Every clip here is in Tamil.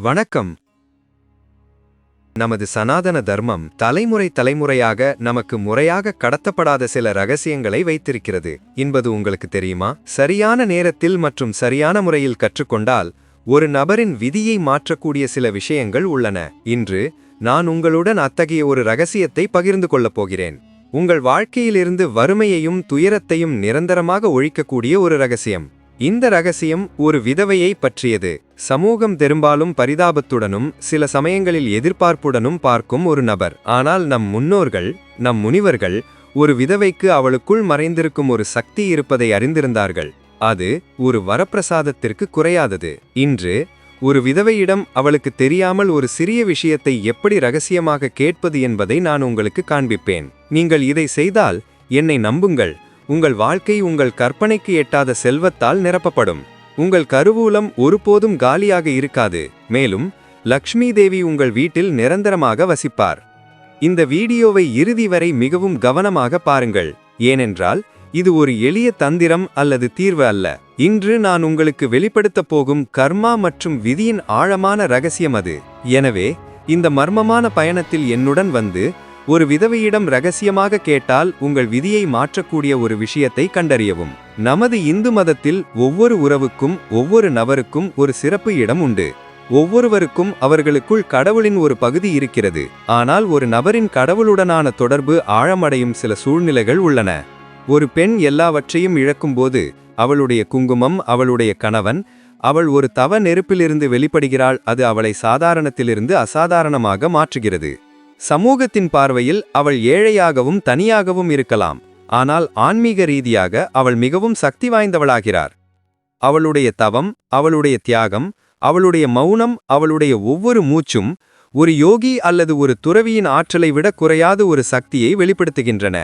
வணக்கம். நமது சனாதன தர்மம் தலைமுறை தலைமுறையாக நமக்கு முறையாக கடத்தப்படாத சில ரகசியங்களை வைத்திருக்கிறது. என்பது உங்களுக்கு தெரியுமா? சரியான நேரத்தில் மற்றும் சரியான முறையில் கற்றுக்கொண்டால் ஒரு நபரின் விதியை மாற்றக்கூடிய சில விஷயங்கள் உள்ளன. இன்று நான் உங்களுடன் அத்தகைய ஒரு ரகசியத்தை பகிர்ந்து கொள்ளப் போகிறேன். உங்கள் வாழ்க்கையிலிருந்து வறுமையையும் துயரத்தையும் நிரந்தரமாக ஒழிக்கக்கூடிய ஒரு ரகசியம். இந்த ரகசியம் ஒரு விதவையை பற்றியது. சமூகம் பெரும்பாலும் பரிதாபத்துடனும் சில சமயங்களில் எதிர்பார்ப்புடனும் பார்க்கும் ஒரு நபர். ஆனால் நம் முன்னோர்கள் நம் முனிவர்கள் ஒரு விதவைக்கு அவளுக்குள் மறைந்திருக்கும் ஒரு சக்தி இருப்பதை அறிந்திருந்தார்கள். அது ஒரு வரப்பிரசாதத்திற்கு குறையாதது. இன்று ஒரு விதவையிடம் அவளுக்கு தெரியாமல் ஒரு சிறிய விஷயத்தை எப்படி ரகசியமாக கேட்பது என்பதை நான் உங்களுக்கு காண்பிப்பேன். நீங்கள் இதை செய்தால் என்னை நம்புங்கள். உங்கள் வாழ்க்கை உங்கள் கற்பனைக்கு எட்டாத செல்வத்தால் நிரப்பப்படும். உங்கள் கருவூலம் ஒருபோதும் காலியாக இருக்காது. மேலும் லக்ஷ்மி தேவி உங்கள் வீட்டில் நிரந்தரமாக வசிப்பார். இந்த வீடியோவை இறுதி வரை மிகவும் கவனமாக பாருங்கள். ஏனென்றால் இது ஒரு எளிய தந்திரம் அல்லது தீர்வு அல்ல. இன்று நான் உங்களுக்கு வெளிப்படுத்தப் போகும் கர்மா மற்றும் விதியின் ஆழமான ரகசியம் அது. எனவே இந்த மர்மமான பயணத்தில் என்னுடன் வந்து ஒரு விதவையிடம் ரகசியமாக கேட்டால் உங்கள் விதியை மாற்றக்கூடிய ஒரு விஷயத்தை கண்டறியவும். நமது இந்து மதத்தில் ஒவ்வொரு உறவுக்கும் ஒவ்வொரு நபருக்கும் ஒரு சிறப்பு இடம் உண்டு. ஒவ்வொருவருக்கும் அவர்களுக்குள் கடவுளின் ஒரு பகுதி இருக்கிறது. ஆனால் ஒரு நபரின் கடவுளுடனான தொடர்பு ஆழமடையும் சில சூழ்நிலைகள் உள்ளன. ஒரு பெண் எல்லாவற்றையும் இழக்கும்போது அவளுடைய குங்குமம் அவளுடைய கணவன் அவள் ஒரு தவ நெருப்பிலிருந்து வெளிப்படுகிறாள் அது அவளை சாதாரணத்திலிருந்து அசாதாரணமாக மாற்றுகிறது. சமூகத்தின் பார்வையில் அவள் ஏழையாகவும் தனியாகவும் இருக்கலாம். ஆனால் ஆன்மீக ரீதியாக அவள் மிகவும் சக்தி வாய்ந்தவளாகிறார். அவளுடைய தவம் அவளுடைய தியாகம் அவளுடைய மௌனம் அவளுடைய ஒவ்வொரு மூச்சும் ஒரு யோகி அல்லது ஒரு துறவியின் ஆற்றலை விட குறையாத ஒரு சக்தியை வெளிப்படுத்துகின்றன.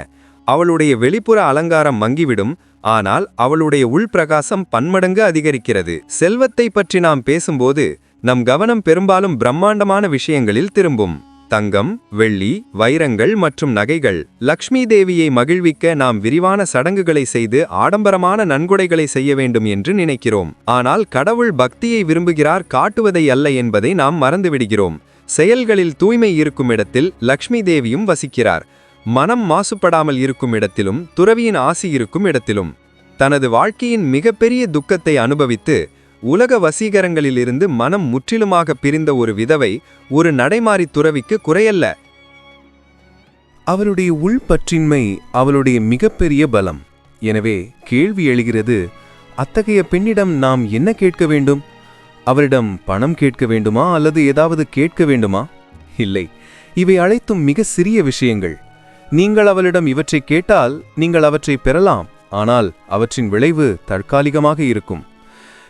அவளுடைய வெளிப்புற அலங்காரம் மங்கிவிடும் ஆனால் அவளுடைய உள்பிரகாசம் பன்மடங்கு அதிகரிக்கிறது. செல்வத்தை பற்றி நாம் பேசும்போது நம் கவனம் பெரும்பாலும் பிரம்மாண்டமான விஷயங்களில் திரும்பும். தங்கம் வெள்ளி வைரங்கள் மற்றும் நகைகள். லக்ஷ்மி தேவியை மகிழ்விக்க நாம் விரிவான சடங்குகளை செய்து ஆடம்பரமான நன்கொடைகளை செய்ய வேண்டும் என்று நினைக்கிறோம். ஆனால் கடவுள் பக்தியை விரும்புகிறார் காட்டுவதை அல்ல என்பதை நாம் மறந்துவிடுகிறோம். செயல்களில் தூய்மை இருக்கும் இடத்தில் லக்ஷ்மி தேவியும் வசிக்கிறார். மனம் மாசுபடாமல் இருக்கும் இடத்திலும் துறவியின் ஆசி இருக்கும் இடத்திலும். தனது வாழ்க்கையின் மிகப்பெரிய துக்கத்தை அனுபவித்து உலக வசீகரங்களிலிருந்து மனம் முற்றிலுமாக பிரிந்த ஒரு விதவை ஒரு நடைமாறி துறவிக்கு குறையல்ல. அவளுடைய உள்பற்றின்மை அவளுடைய மிகப்பெரிய பலம். எனவே கேள்வி எழுகிறது அத்தகைய பெண்ணிடம் நாம் என்ன கேட்க வேண்டும்? அவரிடம் பணம் கேட்க வேண்டுமா அல்லது ஏதாவது கேட்க வேண்டுமா? இல்லை இவை அழைத்தும் மிக சிறிய விஷயங்கள். நீங்கள் அவளிடம் இவற்றை கேட்டால் நீங்கள் அவற்றை பெறலாம் ஆனால் அவற்றின் விளைவு தற்காலிகமாக இருக்கும்.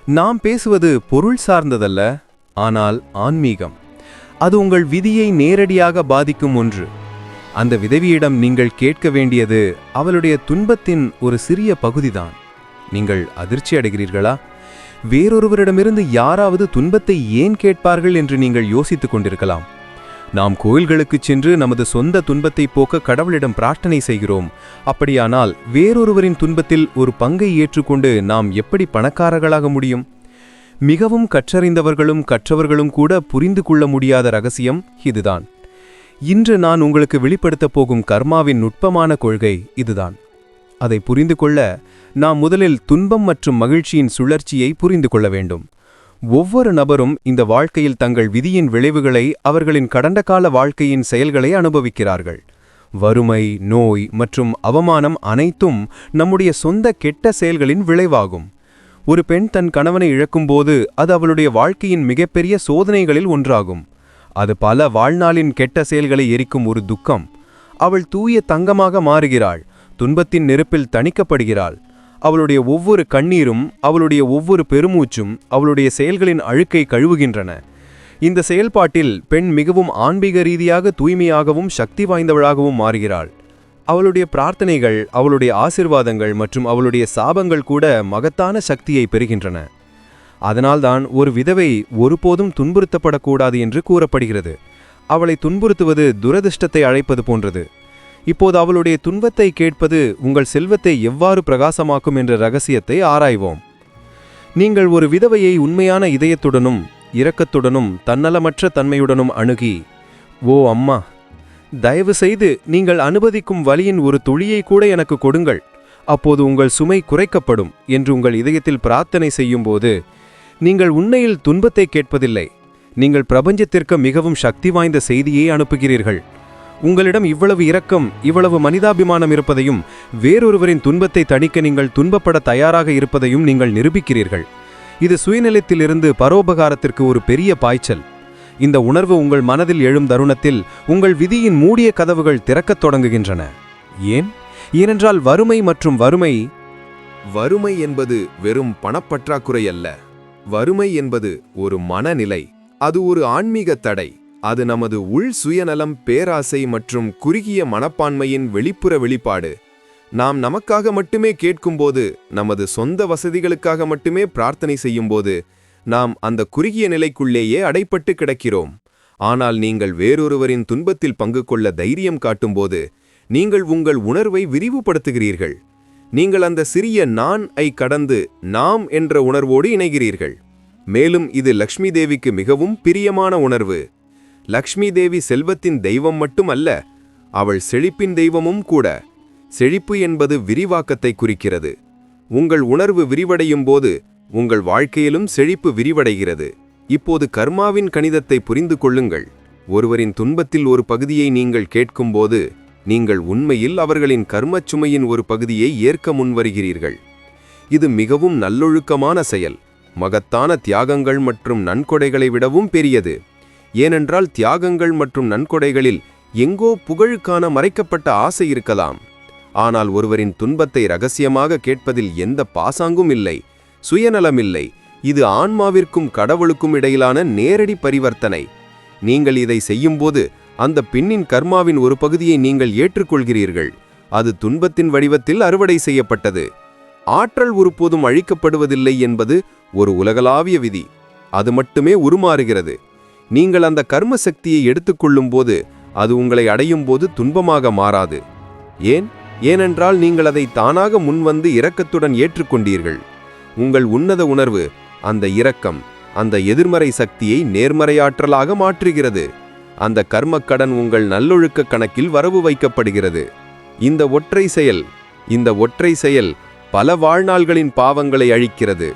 நாம் பேசுவது பொருள் சார்ந்ததல்ல ஆனால் ஆன்மீகம். அது உங்கள் விதியை நேரடியாக பாதிக்கும் ஒன்று. அந்த விதவியிடம் நீங்கள் கேட்க வேண்டியது அவளுடைய துன்பத்தின் ஒரு சிறிய பகுதிதான். நீங்கள் அதிர்ச்சி அடைகிறீர்களா? வேறொருவரிடமிருந்து யாராவது துன்பத்தை ஏன் கேட்பார்கள் என்று நீங்கள் யோசித்துக் கொண்டிருக்கலாம். நாம் கோயில்களுக்குச் சென்று நமது சொந்த துன்பத்தை போக்க கடவுளிடம் பிரார்த்தனை செய்கிறோம். அப்படியானால் வேறொருவரின் துன்பத்தில் ஒரு பங்கை ஏற்றுக்கொண்டு நாம் எப்படி பணக்காரர்களாக முடியும்? மிகவும் கற்றறிந்தவர்களும் கற்றவர்களும் கூட புரிந்து கொள்ள முடியாத ரகசியம் இதுதான். இன்று நான் உங்களுக்கு வெளிப்படுத்தப் போகும் கர்மாவின் நுட்பமான கொள்கை இதுதான். அதை புரிந்து கொள்ள நாம் முதலில் துன்பம் மற்றும் மகிழ்ச்சியின் சுழற்சியை புரிந்து கொள்ள வேண்டும். ஒவ்வொரு நபரும் இந்த வாழ்க்கையில் தங்கள் விதியின் விளைவுகளை அவர்களின் கடந்த கால வாழ்க்கையின் செயல்களை அனுபவிக்கிறார்கள். வறுமை நோய் மற்றும் அவமானம் அனைத்தும் நம்முடைய சொந்த கெட்ட செயல்களின் விளைவாகும். ஒரு பெண் தன் கணவனை இழக்கும்போது அது அவளுடைய வாழ்க்கையின் மிகப்பெரிய சோதனைகளில் ஒன்றாகும். அது பல வாழ்நாளின் கெட்ட செயல்களை எரிக்கும் ஒரு துக்கம். அவள் தூய தங்கமாக மாறுகிறாள். துன்பத்தின் நெருப்பில் தணிக்கப்படுகிறாள். அவளுடைய ஒவ்வொரு கண்ணீரும் அவளுடைய ஒவ்வொரு பெருமூச்சும் அவளுடைய செயல்களின் அழுக்கை கழுவுகின்றன. இந்த செயல்பாட்டில் பெண் மிகவும் ஆன்மீக ரீதியாக தூய்மையாகவும் சக்தி வாய்ந்தவளாகவும் மாறுகிறாள். அவளுடைய பிரார்த்தனைகள் அவளுடைய ஆசிர்வாதங்கள் மற்றும் அவளுடைய சாபங்கள் கூட மகத்தான சக்தியை பெறுகின்றன. அதனால்தான் ஒரு விதவை ஒருபோதும் துன்புறுத்தப்படக்கூடாது என்று கூறப்படுகிறது. அவளை துன்புறுத்துவது துரதிர்ஷ்டத்தை அழைப்பது போன்றது. இப்போது அவளுடைய துன்பத்தை கேட்பது உங்கள் செல்வத்தை எவ்வாறு பிரகாசமாக்கும் என்ற ரகசியத்தை ஆராய்வோம். நீங்கள் ஒரு விதவையை உண்மையான இதயத்துடனும் இரக்கத்துடனும் தன்னலமற்ற தன்மையுடனும் அணுகி ஓ அம்மா தயவு செய்து நீங்கள் அனுமதிக்கும் வழியின் ஒரு துளியை கூட எனக்கு கொடுங்கள். அப்போது உங்கள் சுமை குறைக்கப்படும் என்று உங்கள் இதயத்தில் பிரார்த்தனை செய்யும்போது நீங்கள் உண்மையில் துன்பத்தை கேட்பதில்லை. நீங்கள் பிரபஞ்சத்திற்கு மிகவும் சக்தி வாய்ந்த செய்தியை அனுப்புகிறீர்கள். உங்களிடம் இவ்வளவு இரக்கம் இவ்வளவு மனிதாபிமானம் இருப்பதையும் வேறொருவரின் துன்பத்தை தணிக்க நீங்கள் துன்பப்பட தயாராக இருப்பதையும் நீங்கள் நிரூபிக்கிறீர்கள். இது சுயநிலத்திலிருந்து பரோபகாரத்திற்கு ஒரு பெரிய பாய்ச்சல். இந்த உணர்வு உங்கள் மனதில் எழும் தருணத்தில் உங்கள் விதியின் மூடிய கதவுகள் திறக்கத் தொடங்குகின்றன. ஏன்? ஏனென்றால் வறுமை மற்றும் வறுமை வறுமை என்பது வெறும் பணப்பற்றாக்குறை அல்ல. வறுமை என்பது ஒரு மனநிலை அது ஒரு ஆன்மீக தடை. அது நமது உள் சுயநலம் பேராசை மற்றும் குறுகிய மனப்பான்மையின் வெளிப்புற வெளிப்பாடு. நாம் நமக்காக மட்டுமே கேட்கும்போது நமது சொந்த வசதிகளுக்காக மட்டுமே பிரார்த்தனை செய்யும்போது நாம் அந்த குறுகிய நிலைக்குள்ளேயே அடைப்பட்டு கிடக்கிறோம். ஆனால் நீங்கள் வேறொருவரின் துன்பத்தில் பங்கு கொள்ள தைரியம் காட்டும்போது நீங்கள் உங்கள் உணர்வை விரிவுபடுத்துகிறீர்கள். நீங்கள் அந்த சிறிய நான் ஐ கடந்து நாம் என்ற உணர்வோடு இணைகிறீர்கள். மேலும் இது லக்ஷ்மி தேவிக்கு மிகவும் பிரியமான உணர்வு. லக்ஷ்மி தேவி செல்வத்தின் தெய்வம் மட்டுமல்ல அவள் செழிப்பின் தெய்வமும் கூட. செழிப்பு என்பது விரிவாக்கத்தை குறிக்கிறது. உங்கள் உணர்வு விரிவடையும் போது உங்கள் வாழ்க்கையிலும் செழிப்பு விரிவடைகிறது. இப்போது கர்மாவின் கணிதத்தை புரிந்து கொள்ளுங்கள். ஒருவரின் துன்பத்தில் ஒரு பகுதியை நீங்கள் கேட்கும்போது நீங்கள் உண்மையில் அவர்களின் கர்மச் சுமையின் ஒரு பகுதியை ஏற்க முன்வருகிறீர்கள். இது மிகவும் நல்லொழுக்கமான செயல். மகத்தான தியாகங்கள் மற்றும் நன்கொடைகளை விடவும் பெரியது. ஏனென்றால் தியாகங்கள் மற்றும் நன்கொடைகளில் எங்கோ புகழுக்கான மறைக்கப்பட்ட ஆசை இருக்கலாம். ஆனால் ஒருவரின் துன்பத்தை ரகசியமாக கேட்பதில் எந்த பாசாங்கும் இல்லை சுயநலமில்லை. இது ஆன்மாவிற்கும் கடவுளுக்கும் இடையிலான நேரடி பரிவர்த்தனை. நீங்கள் இதை செய்யும்போது அந்த பெண்ணின் கர்மாவின் ஒரு பகுதியை நீங்கள் ஏற்றுக்கொள்கிறீர்கள். அது துன்பத்தின் வடிவத்தில் அறுவடை செய்யப்பட்டது. ஆற்றல் ஒருபோதும் அழிக்கப்படுவதில்லை என்பது ஒரு உலகளாவிய விதி. அது மட்டுமே உருமாறுகிறது. நீங்கள் அந்த கர்ம சக்தியை எடுத்துக்கொள்ளும்போது அது உங்களை அடையும் போது துன்பமாக மாறாது. ஏன்? ஏனென்றால் நீங்கள் அதை தானாக முன்வந்து இரக்கத்துடன் ஏற்றுக்கொண்டீர்கள். உங்கள் உன்னத உணர்வு அந்த இரக்கம் அந்த எதிர்மறை சக்தியை நேர்மறையாற்றலாக மாற்றுகிறது. அந்த கர்மக்கடன் உங்கள் நல்லொழுக்க கணக்கில் வரவு வைக்கப்படுகிறது. இந்த ஒற்றை செயல் இந்த ஒற்றை செயல் பல வாழ்நாள்களின் பாவங்களை அழிக்கிறது.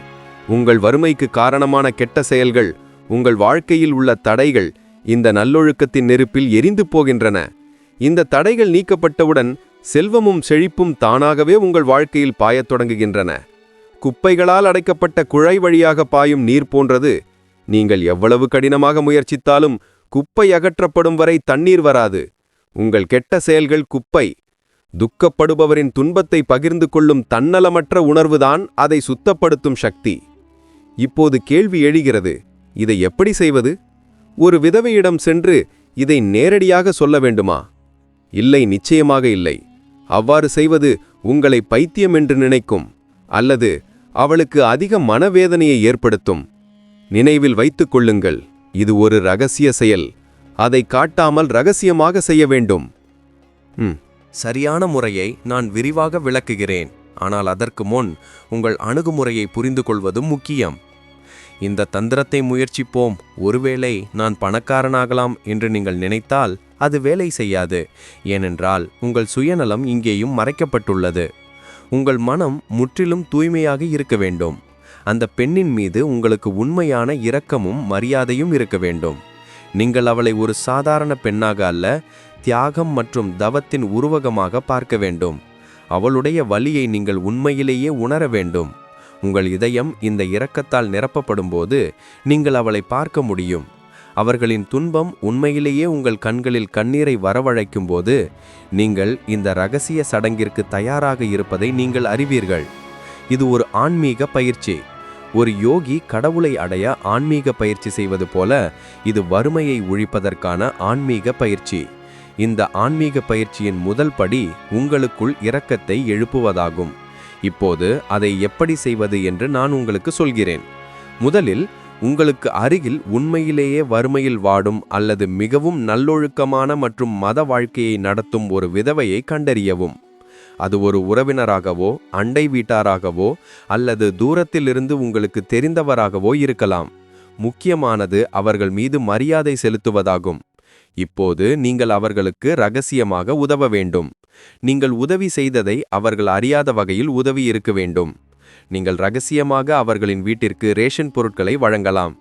உங்கள் வறுமைக்கு காரணமான கெட்ட செயல்கள் உங்கள் வாழ்க்கையில் உள்ள தடைகள் இந்த நல்லொழுக்கத்தின் நெருப்பில் எரிந்து போகின்றன. இந்த தடைகள் நீக்கப்பட்டவுடன் செல்வமும் செழிப்பும் தானாகவே உங்கள் வாழ்க்கையில் பாயத் தொடங்குகின்றன. குப்பைகளால் அடைக்கப்பட்ட குழாய் வழியாக பாயும் நீர் போன்றது. நீங்கள் எவ்வளவு கடினமாக முயற்சித்தாலும் குப்பை அகற்றப்படும் வரை தண்ணீர் வராது. உங்கள் கெட்ட செயல்கள் குப்பை. துக்கப்படுபவரின் துன்பத்தை பகிர்ந்து கொள்ளும் தன்னலமற்ற உணர்வுதான் அதை சுத்தப்படுத்தும் சக்தி. இப்போது கேள்வி எழுகிறது. இதை எப்படி செய்வது? ஒரு விதவையிடம் சென்று இதை நேரடியாக சொல்ல வேண்டுமா? இல்லை நிச்சயமாக இல்லை. அவ்வாறு செய்வது உங்களை பைத்தியம் என்று நினைக்கும் அல்லது அவளுக்கு அதிக மனவேதனையை ஏற்படுத்தும். நினைவில் வைத்துக் கொள்ளுங்கள் இது ஒரு ரகசிய செயல். அதை காட்டாமல் ரகசியமாக செய்ய வேண்டும். ம். சரியான முறையை நான் விரிவாக விளக்குகிறேன். ஆனால் அதற்கு முன் உங்கள் அணுகுமுறையை புரிந்து கொள்வதும் முக்கியம். இந்த தந்திரத்தை முயற்சிப்போம். ஒருவேளை நான் பணக்காரனாகலாம் என்று நீங்கள் நினைத்தால் அது வேலை செய்யாது. ஏனென்றால் உங்கள் சுயநலம் இங்கேயும் மறைக்கப்பட்டுள்ளது. உங்கள் மனம் முற்றிலும் தூய்மையாக இருக்க வேண்டும். அந்த பெண்ணின் மீது உங்களுக்கு உண்மையான இரக்கமும் மரியாதையும் இருக்க வேண்டும். நீங்கள் அவளை ஒரு சாதாரண பெண்ணாக அல்ல தியாகம் மற்றும் தவத்தின் உருவகமாக பார்க்க வேண்டும். அவளுடைய வலியை நீங்கள் உண்மையிலேயே உணர வேண்டும். உங்கள் இதயம் இந்த இரக்கத்தால் நிரப்பப்படும்போது நீங்கள் அவளை பார்க்க முடியும். அவர்களின் துன்பம் உண்மையிலேயே உங்கள் கண்களில் கண்ணீரை வரவழைக்கும்போது நீங்கள் இந்த ரகசிய சடங்கிற்கு தயாராக இருப்பதை நீங்கள் அறிவீர்கள். இது ஒரு ஆன்மீக பயிற்சி. ஒரு யோகி கடவுளை அடைய ஆன்மீக பயிற்சி செய்வது போல இது வறுமையை ஒழிப்பதற்கான ஆன்மீக பயிற்சி. இந்த ஆன்மீக பயிற்சியின் முதல் படி உங்களுக்குள் இரக்கத்தை எழுப்புவதாகும். இப்போது அதை எப்படி செய்வது என்று நான் உங்களுக்கு சொல்கிறேன். முதலில் உங்களுக்கு அருகில் உண்மையிலேயே வறுமையில் வாடும் அல்லது மிகவும் நல்லொழுக்கமான மற்றும் மத வாழ்க்கையை நடத்தும் ஒரு விதவையை கண்டறியவும். அது ஒரு உறவினராகவோ அண்டை வீட்டாராகவோ அல்லது தூரத்திலிருந்து உங்களுக்கு தெரிந்தவராகவோ இருக்கலாம். முக்கியமானது அவர்கள் மீது மரியாதை செலுத்துவதாகும். இப்போது நீங்கள் அவர்களுக்கு ரகசியமாக உதவ வேண்டும். நீங்கள் உதவி செய்ததை அவர்கள் அறியாத வகையில் உதவி இருக்க வேண்டும். நீங்கள் ரகசியமாக அவர்களின் வீட்டிற்கு ரேஷன் பொருட்களை வழங்கலாம்.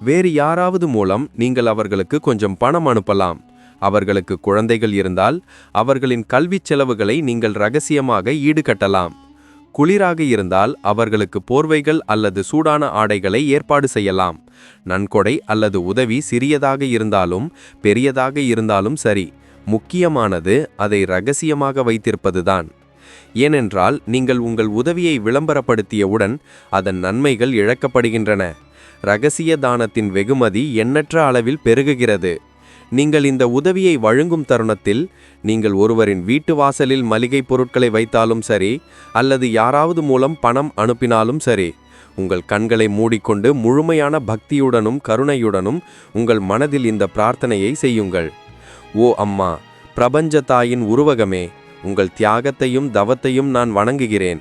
வேறு யாராவது மூலம் நீங்கள் அவர்களுக்கு கொஞ்சம் பணம் அனுப்பலாம். அவர்களுக்கு குழந்தைகள் இருந்தால் அவர்களின் கல்விச் செலவுகளை நீங்கள் ரகசியமாக ஈடுகட்டலாம். குளிராக இருந்தால் அவர்களுக்கு போர்வைகள் அல்லது சூடான ஆடைகளை ஏற்பாடு செய்யலாம். நன்கொடை அல்லது உதவி சிறியதாக இருந்தாலும் பெரியதாக இருந்தாலும் சரி. முக்கியமானது அதை ரகசியமாக வைத்திருப்பதுதான். ஏனென்றால் நீங்கள் உங்கள் உதவியை விளம்பரப்படுத்தியவுடன் அதன் நன்மைகள் இழக்கப்படுகின்றன. ரகசிய தானத்தின் வெகுமதி எண்ணற்ற அளவில் பெருகுகிறது. நீங்கள் இந்த உதவியை வழங்கும் தருணத்தில் நீங்கள் ஒருவரின் வீட்டு வாசலில் மளிகை பொருட்களை வைத்தாலும் சரி அல்லது யாராவது மூலம் பணம் அனுப்பினாலும் சரி உங்கள் கண்களை மூடிக்கொண்டு முழுமையான பக்தியுடனும் கருணையுடனும் உங்கள் மனதில் இந்த பிரார்த்தனையை செய்யுங்கள். ஓ அம்மா பிரபஞ்ச தாயின் உருவகமே உங்கள் தியாகத்தையும் தவத்தையும் நான் வணங்குகிறேன்.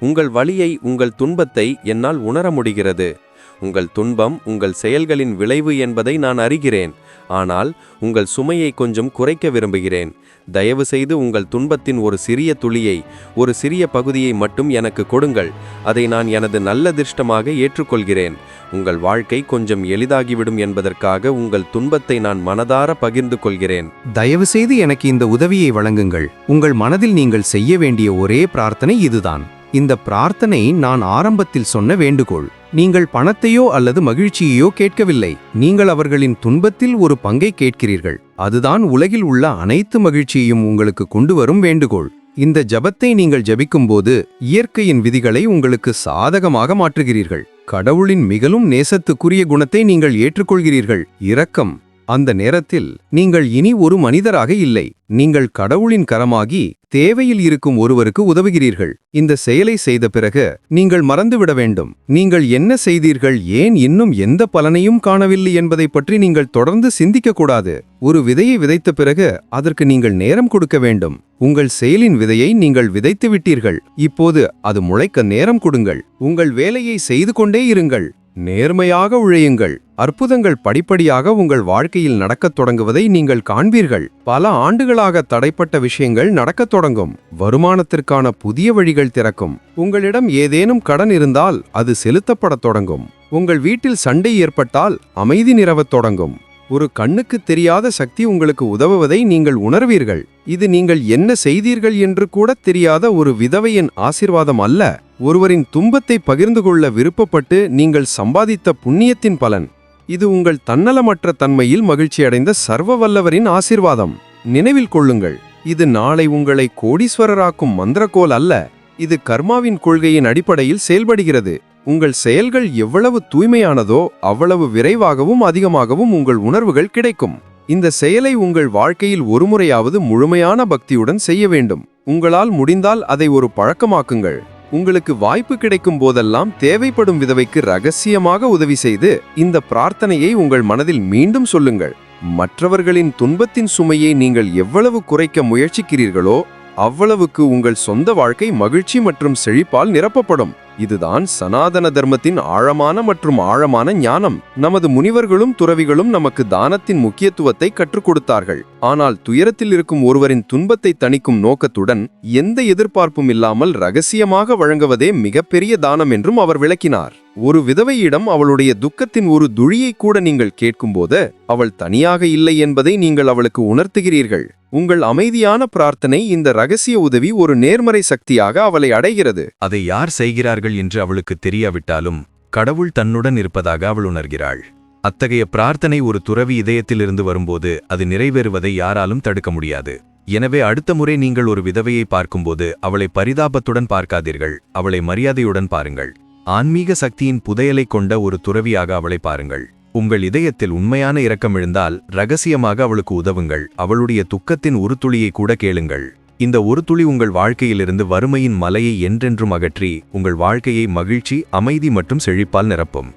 உங்கள் வழியை உங்கள் துன்பத்தை என்னால் உணர முடிகிறது. உங்கள் துன்பம் உங்கள் செயல்களின் விளைவு என்பதை நான் அறிகிறேன். ஆனால் உங்கள் சுமையை கொஞ்சம் குறைக்க விரும்புகிறேன். தயவு செய்து உங்கள் துன்பத்தின் ஒரு சிறிய துளியை ஒரு சிறிய பகுதியை மட்டும் எனக்கு கொடுங்கள். அதை நான் எனது நல்ல திருஷ்டமாக ஏற்றுக்கொள்கிறேன். உங்கள் வாழ்க்கை கொஞ்சம் எளிதாகிவிடும் என்பதற்காக உங்கள் துன்பத்தை நான் மனதார பகிர்ந்து கொள்கிறேன். தயவு செய்து எனக்கு இந்த உதவியை வழங்குங்கள். உங்கள் மனதில் நீங்கள் செய்ய வேண்டிய ஒரே பிரார்த்தனை இதுதான். இந்த பிரார்த்தனை நான் ஆரம்பத்தில் சொன்ன வேண்டுகோள். நீங்கள் பணத்தையோ அல்லது மகிழ்ச்சியையோ கேட்கவில்லை. நீங்கள் அவர்களின் துன்பத்தில் ஒரு பங்கை கேட்கிறீர்கள். அதுதான் உலகில் உள்ள அனைத்து மகிழ்ச்சியையும் உங்களுக்கு கொண்டு வரும் வேண்டுகோள். இந்த ஜபத்தை நீங்கள் ஜபிக்கும்போது இயற்கையின் விதிகளை உங்களுக்கு சாதகமாக மாற்றுகிறீர்கள். கடவுளின் மிகவும் நேசத்துக்குரிய குணத்தை நீங்கள் ஏற்றுக்கொள்கிறீர்கள். இரக்கம். அந்த நேரத்தில் நீங்கள் இனி ஒரு மனிதராக இல்லை. நீங்கள் கடவுளின் கரமாகி தேவையில் இருக்கும் ஒருவருக்கு உதவுகிறீர்கள். இந்த செயலை செய்த பிறகு நீங்கள் மறந்துவிட வேண்டும். நீங்கள் என்ன செய்தீர்கள்? ஏன் இன்னும் எந்த பலனையும் காணவில்லை என்பதை பற்றி நீங்கள் தொடர்ந்து சிந்திக்கக்கூடாது. ஒரு விதையை விதைத்த பிறகு அதற்கு நீங்கள் நேரம் கொடுக்க வேண்டும். உங்கள் செயலின் விதையை நீங்கள் விதைத்து விட்டீர்கள். இப்போது அது முளைக்க நேரம் கொடுங்கள். உங்கள் வேலையை செய்து கொண்டே இருங்கள். நேர்மையாக உழையுங்கள். அற்புதங்கள் படிப்படியாக உங்கள் வாழ்க்கையில் நடக்கத் தொடங்குவதை நீங்கள் காண்பீர்கள். பல ஆண்டுகளாக தடைப்பட்ட விஷயங்கள் நடக்கத் தொடங்கும். வருமானத்திற்கான புதிய வழிகள் திறக்கும். உங்களிடம் ஏதேனும் கடன் இருந்தால் அது செலுத்தப்படத் தொடங்கும். உங்கள் வீட்டில் சண்டை ஏற்பட்டால் அமைதி நிறவத் தொடங்கும். ஒரு கண்ணுக்கு தெரியாத சக்தி உங்களுக்கு உதவுவதை நீங்கள் உணர்வீர்கள். இது நீங்கள் என்ன செய்தீர்கள் என்று கூட தெரியாத ஒரு விதவையின் ஆசிர்வாதம் அல்ல. ஒருவரின் துன்பத்தை பகிர்ந்து கொள்ள விருப்பப்பட்டு நீங்கள் சம்பாதித்த புண்ணியத்தின் பலன். இது உங்கள் தன்னலமற்ற தன்மையில் மகிழ்ச்சியடைந்த சர்வ வல்லவரின் ஆசிர்வாதம். நினைவில் கொள்ளுங்கள் இது நாளை உங்களை கோடீஸ்வரராக்கும் மந்திரக்கோல் அல்ல இது கர்மாவின் கொள்கையின் அடிப்படையில் செயல்படுகிறது. உங்கள் செயல்கள் எவ்வளவு தூய்மையானதோ அவ்வளவு விரைவாகவும் அதிகமாகவும் உங்கள் உணர்வுகள் கிடைக்கும். இந்த செயலை உங்கள் வாழ்க்கையில் ஒருமுறையாவது முழுமையான பக்தியுடன் செய்ய வேண்டும். உங்களால் முடிந்தால் அதை ஒரு பழக்கமாக்குங்கள். உங்களுக்கு வாய்ப்பு கிடைக்கும் போதெல்லாம் தேவைப்படும் விதவைக்கு ரகசியமாக உதவி செய்து இந்த பிரார்த்தனையை உங்கள் மனதில் மீண்டும் சொல்லுங்கள். மற்றவர்களின் துன்பத்தின் சுமையை நீங்கள் எவ்வளவு குறைக்க முயற்சிக்கிறீர்களோ அவ்வளவுக்கு உங்கள் சொந்த வாழ்க்கை மகிழ்ச்சி மற்றும் செழிப்பால் நிரப்பப்படும். இதுதான் சனாதன தர்மத்தின் ஆழமான மற்றும் ஆழமான ஞானம். நமது முனிவர்களும் துறவிகளும் நமக்கு தானத்தின் முக்கியத்துவத்தை கற்றுக் கொடுத்தார்கள். ஆனால் துயரத்தில் இருக்கும் ஒருவரின் துன்பத்தை தணிக்கும் நோக்கத்துடன் எந்த எதிர்பார்ப்பும் இல்லாமல் ரகசியமாக வழங்குவதே மிகப்பெரிய தானம் என்றும் அவர் விளக்கினார். ஒரு விதவையிடம் அவளுடைய துக்கத்தின் ஒரு துழியை கூட நீங்கள் கேட்கும்போது அவள் தனியாக இல்லை என்பதை நீங்கள் அவளுக்கு உணர்த்துகிறீர்கள். உங்கள் அமைதியான பிரார்த்தனை இந்த ரகசிய உதவி ஒரு நேர்மறை சக்தியாக அவளை அடைகிறது. அதை யார் செய்கிறார்கள் என்று அவளுக்கு தெரியாவிட்டாலும் கடவுள் தன்னுடன் இருப்பதாக அவள் உணர்கிறாள். அத்தகைய பிரார்த்தனை ஒரு துறவி இதயத்திலிருந்து வரும்போது அது நிறைவேறுவதை யாராலும் தடுக்க முடியாது. எனவே அடுத்த முறை நீங்கள் ஒரு விதவையை பார்க்கும்போது அவளை பரிதாபத்துடன் பார்க்காதீர்கள். அவளை மரியாதையுடன் பாருங்கள். ஆன்மீக சக்தியின் புதையலை கொண்ட ஒரு துறவியாக அவளை பாருங்கள். உங்கள் இதயத்தில் உண்மையான இரக்கம் எழுந்தால் ரகசியமாக அவளுக்கு உதவுங்கள். அவளுடைய துக்கத்தின் ஒரு துளியை கூட கேளுங்கள். இந்த ஒரு துளி உங்கள் வாழ்க்கையிலிருந்து வறுமையின் மலையை என்றென்றும் அகற்றி உங்கள் வாழ்க்கையை மகிழ்ச்சி அமைதி மற்றும் செழிப்பால் நிரப்பும்.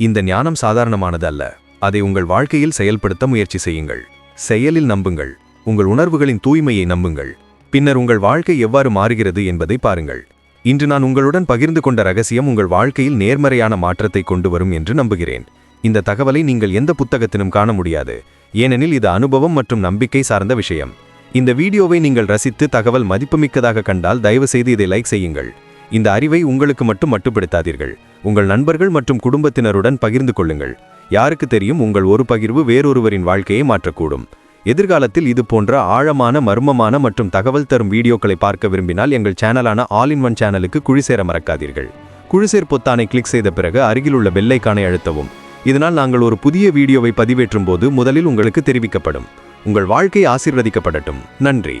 இந்த ஞானம் சாதாரணமானது அல்ல. அதை உங்கள் வாழ்க்கையில் செயல்படுத்த முயற்சி செய்யுங்கள். செயலில் நம்புங்கள். உங்கள் உணர்வுகளின் தூய்மையை நம்புங்கள். பின்னர் உங்கள் வாழ்க்கை எவ்வாறு மாறுகிறது என்பதை பாருங்கள். இன்று நான் உங்களுடன் பகிர்ந்து கொண்ட ரகசியம் உங்கள் வாழ்க்கையில் நேர்மறையான மாற்றத்தை கொண்டு வரும் என்று நம்புகிறேன். இந்த தகவலை நீங்கள் எந்த புத்தகத்திலும் காண முடியாது. ஏனெனில் இது அனுபவம் மற்றும் நம்பிக்கை சார்ந்த விஷயம். இந்த வீடியோவை நீங்கள் ரசித்து தகவல் மதிப்புமிக்கதாக கண்டால் தயவு செய்து இதை லைக் செய்யுங்கள். இந்த அறிவை உங்களுக்கு மட்டும் மட்டுப்படுத்தாதீர்கள். உங்கள் நண்பர்கள் மற்றும் குடும்பத்தினருடன் பகிர்ந்து கொள்ளுங்கள். யாருக்கு தெரியும் உங்கள் ஒரு பகிர்வு வேறொருவரின் வாழ்க்கையை மாற்றக்கூடும். எதிர்காலத்தில் இது போன்ற ஆழமான மர்மமான மற்றும் தகவல் தரும் வீடியோக்களை பார்க்க விரும்பினால் எங்கள் சேனலான ஆல் இன் ஒன் சேனலுக்கு குழி சேர மறக்காதீர்கள். குழிசேர் பொத்தானை கிளிக் செய்த பிறகு அருகிலுள்ள பெல்லைக்கானை அழுத்தவும். இதனால் நாங்கள் ஒரு புதிய வீடியோவை பதிவேற்றும் போது முதலில் உங்களுக்கு தெரிவிக்கப்படும். உங்கள் வாழ்க்கை ஆசிர்வதிக்கப்படட்டும். நன்றி.